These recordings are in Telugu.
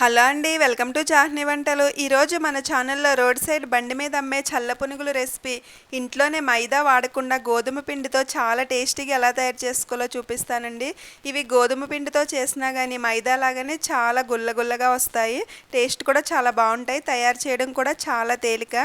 హలో అండి వెల్కమ్ టు చాహ్ని వంటలు. ఈరోజు మన ఛానల్లో రోడ్ సైడ్ బండి మీద అమ్మే చల్ల పునుగులు రెసిపీ. ఇంట్లోనే మైదా వాడకుండా గోధుమ పిండితో చాలా టేస్టీగా ఎలా తయారు చేసుకోవాలో చూపిస్తానండి. ఇవి గోధుమ పిండితో చేసినా కానీ మైదా లాగానే చాలా గుల్లగుల్లగా వస్తాయి. టేస్ట్ కూడా చాలా బాగుంటాయి. తయారు చేయడం కూడా చాలా తేలిక.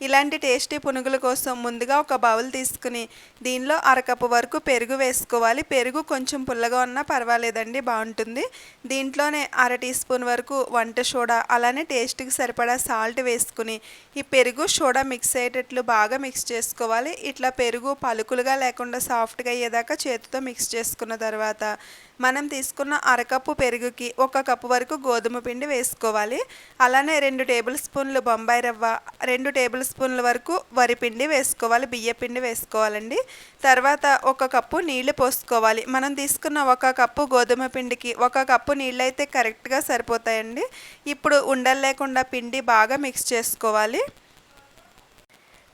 ఇలాంటి టేస్టీ పునుగుల కోసం ముందుగా ఒక బౌల్ తీసుకుని దీనిలో అరకప్పు వరకు పెరుగు వేసుకోవాలి. పెరుగు కొంచెం పుల్లగా ఉన్నా పర్వాలేదండి బాగుంటుంది. దీంట్లోనే అర టీ స్పూన్ వరకు వంట సోడా అలానే టేస్ట్కి సరిపడా సాల్ట్ వేసుకుని ఈ పెరుగు సోడా మిక్స్ అయ్యేటట్లు బాగా మిక్స్ చేసుకోవాలి. ఇట్లా పెరుగు పలుకులుగా లేకుండా సాఫ్ట్గా అయ్యేదాకా చేతితో మిక్స్ చేసుకున్న తర్వాత మనం తీసుకున్న అరకప్పు పెరుగుకి ఒక కప్పు వరకు గోధుమ పిండి వేసుకోవాలి. అలానే రెండు టేబుల్ స్పూన్లు బొంబాయి రవ్వ రెండు టేబుల్ స్పూన్ల వరకు వరి పిండి వేసుకోవాలి బియ్య పిండి వేసుకోవాలండి. తర్వాత ఒక కప్పు నీళ్ళు పోసుకోవాలి. మనం తీసుకున్న ఒక కప్పు గోధుమ పిండికి ఒక కప్పు నీళ్ళు అయితే కరెక్ట్గా సరిపోతాయండి. ఇప్పుడు ఉండలు లేకుండా పిండి బాగా మిక్స్ చేసుకోవాలి.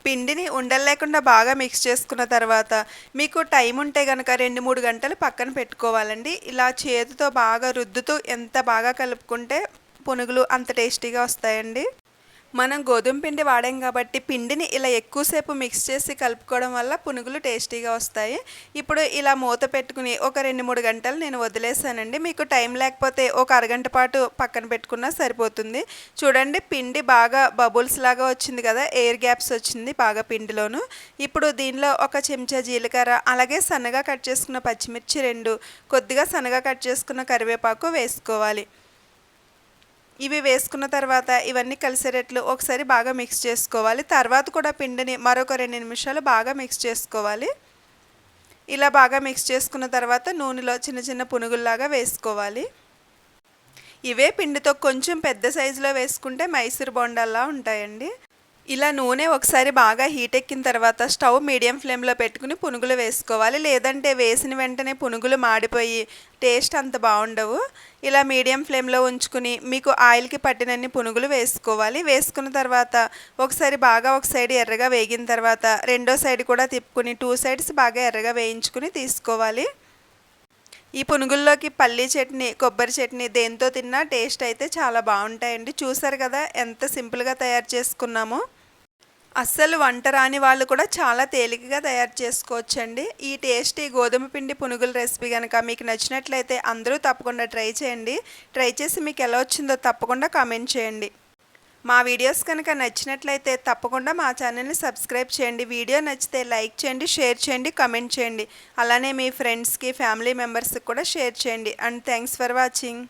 పిండిని ఉండలు లేకుండా బాగా మిక్స్ చేసుకున్న తర్వాత మీకు టైం ఉంటే కనుక రెండు మూడు గంటలు పక్కన పెట్టుకోవాలండి. ఇలా చేతితో బాగా రుద్దుతూ ఎంత బాగా కలుపుకుంటే పునుగులు అంత టేస్టీగా వస్తాయండి. మనం గోధుమ పిండి వాడాం కాబట్టి పిండిని ఇలా ఎక్కువసేపు మిక్స్ చేసి కలుపుకోవడం వల్ల పునుగులు టేస్టీగా వస్తాయి. ఇప్పుడు ఇలా మూత పెట్టుకుని ఒక రెండు మూడు గంటలు నేను వదిలేసానండి. మీకు టైం లేకపోతే ఒక అరగంట పాటు పక్కన పెట్టుకున్నా సరిపోతుంది. చూడండి పిండి బాగా బబుల్స్ లాగా వచ్చింది కదా ఎయిర్ గ్యాప్స్ వచ్చింది బాగా పిండిలోను. ఇప్పుడు దీనిలో ఒక చెంచా జీలకర్ర అలాగే సన్నగా కట్ చేసుకున్న పచ్చిమిర్చి రెండు కొద్దిగా సన్నగా కట్ చేసుకున్న కరివేపాకు వేసుకోవాలి. ఇవి వేసుకున్న తర్వాత ఇవన్నీ కలిసేటట్లు ఒకసారి బాగా మిక్స్ చేసుకోవాలి. తర్వాత కూడా పిండిని మరొక రెండు నిమిషాలు బాగా మిక్స్ చేసుకోవాలి. ఇలా బాగా మిక్స్ చేసుకున్న తర్వాత నూనెలో చిన్న చిన్న పునుగుల్లాగా వేసుకోవాలి. ఇవే పిండితో కొంచెం పెద్ద సైజులో వేసుకుంటే మైసూర్ బొండాల్లా ఉంటాయండి. ఇలా నూనె ఒకసారి బాగా హీట్ ఎక్కిన తర్వాత స్టవ్ మీడియం ఫ్లేమ్లో పెట్టుకుని పునుగులు వేసుకోవాలి. లేదంటే వేసిన వెంటనే పునుగులు మాడిపోయి టేస్ట్ అంత బాగుండవు. ఇలా మీడియం ఫ్లేమ్లో ఉంచుకుని మీకు ఆయిల్కి పట్టినన్ని పునుగులు వేసుకోవాలి. వేసుకున్న తర్వాత ఒకసారి బాగా ఒక సైడ్ ఎర్రగా వేగిన తర్వాత రెండో సైడ్ కూడా తిప్పుకుని టూ సైడ్స్ బాగా ఎర్రగా వేయించుకుని తీసుకోవాలి. ఈ పునుగుల్లోకి పల్లీ చట్నీ కొబ్బరి చట్నీ దేంతో తిన్నా టేస్ట్ అయితే చాలా బాగుంటాయండి. చూసారు కదా ఎంత సింపుల్గా తయారు చేసుకున్నామో. అస్సలు వంట రాని వాళ్ళు కూడా చాలా తేలికగా తయారు చేసుకోవచ్చండి. ఈ టేస్టీ గోధుమ పిండి పునుగుల రెసిపీ కనుక మీకు నచ్చినట్లయితే అందరూ తప్పకుండా ట్రై చేయండి. ట్రై చేసి మీకు ఎలా వచ్చిందో తప్పకుండా కామెంట్ చేయండి. మా వీడియోస్ కనుక నచ్చినట్లయితే తప్పకుండా మా ఛానల్ని సబ్స్క్రైబ్ చేయండి. వీడియో నచ్చితే లైక్ చేయండి షేర్ చేయండి కమెంట్ చేయండి. అలానే మీ ఫ్రెండ్స్కి ఫ్యామిలీ మెంబర్స్కి కూడా షేర్ చేయండి. And thanks for watching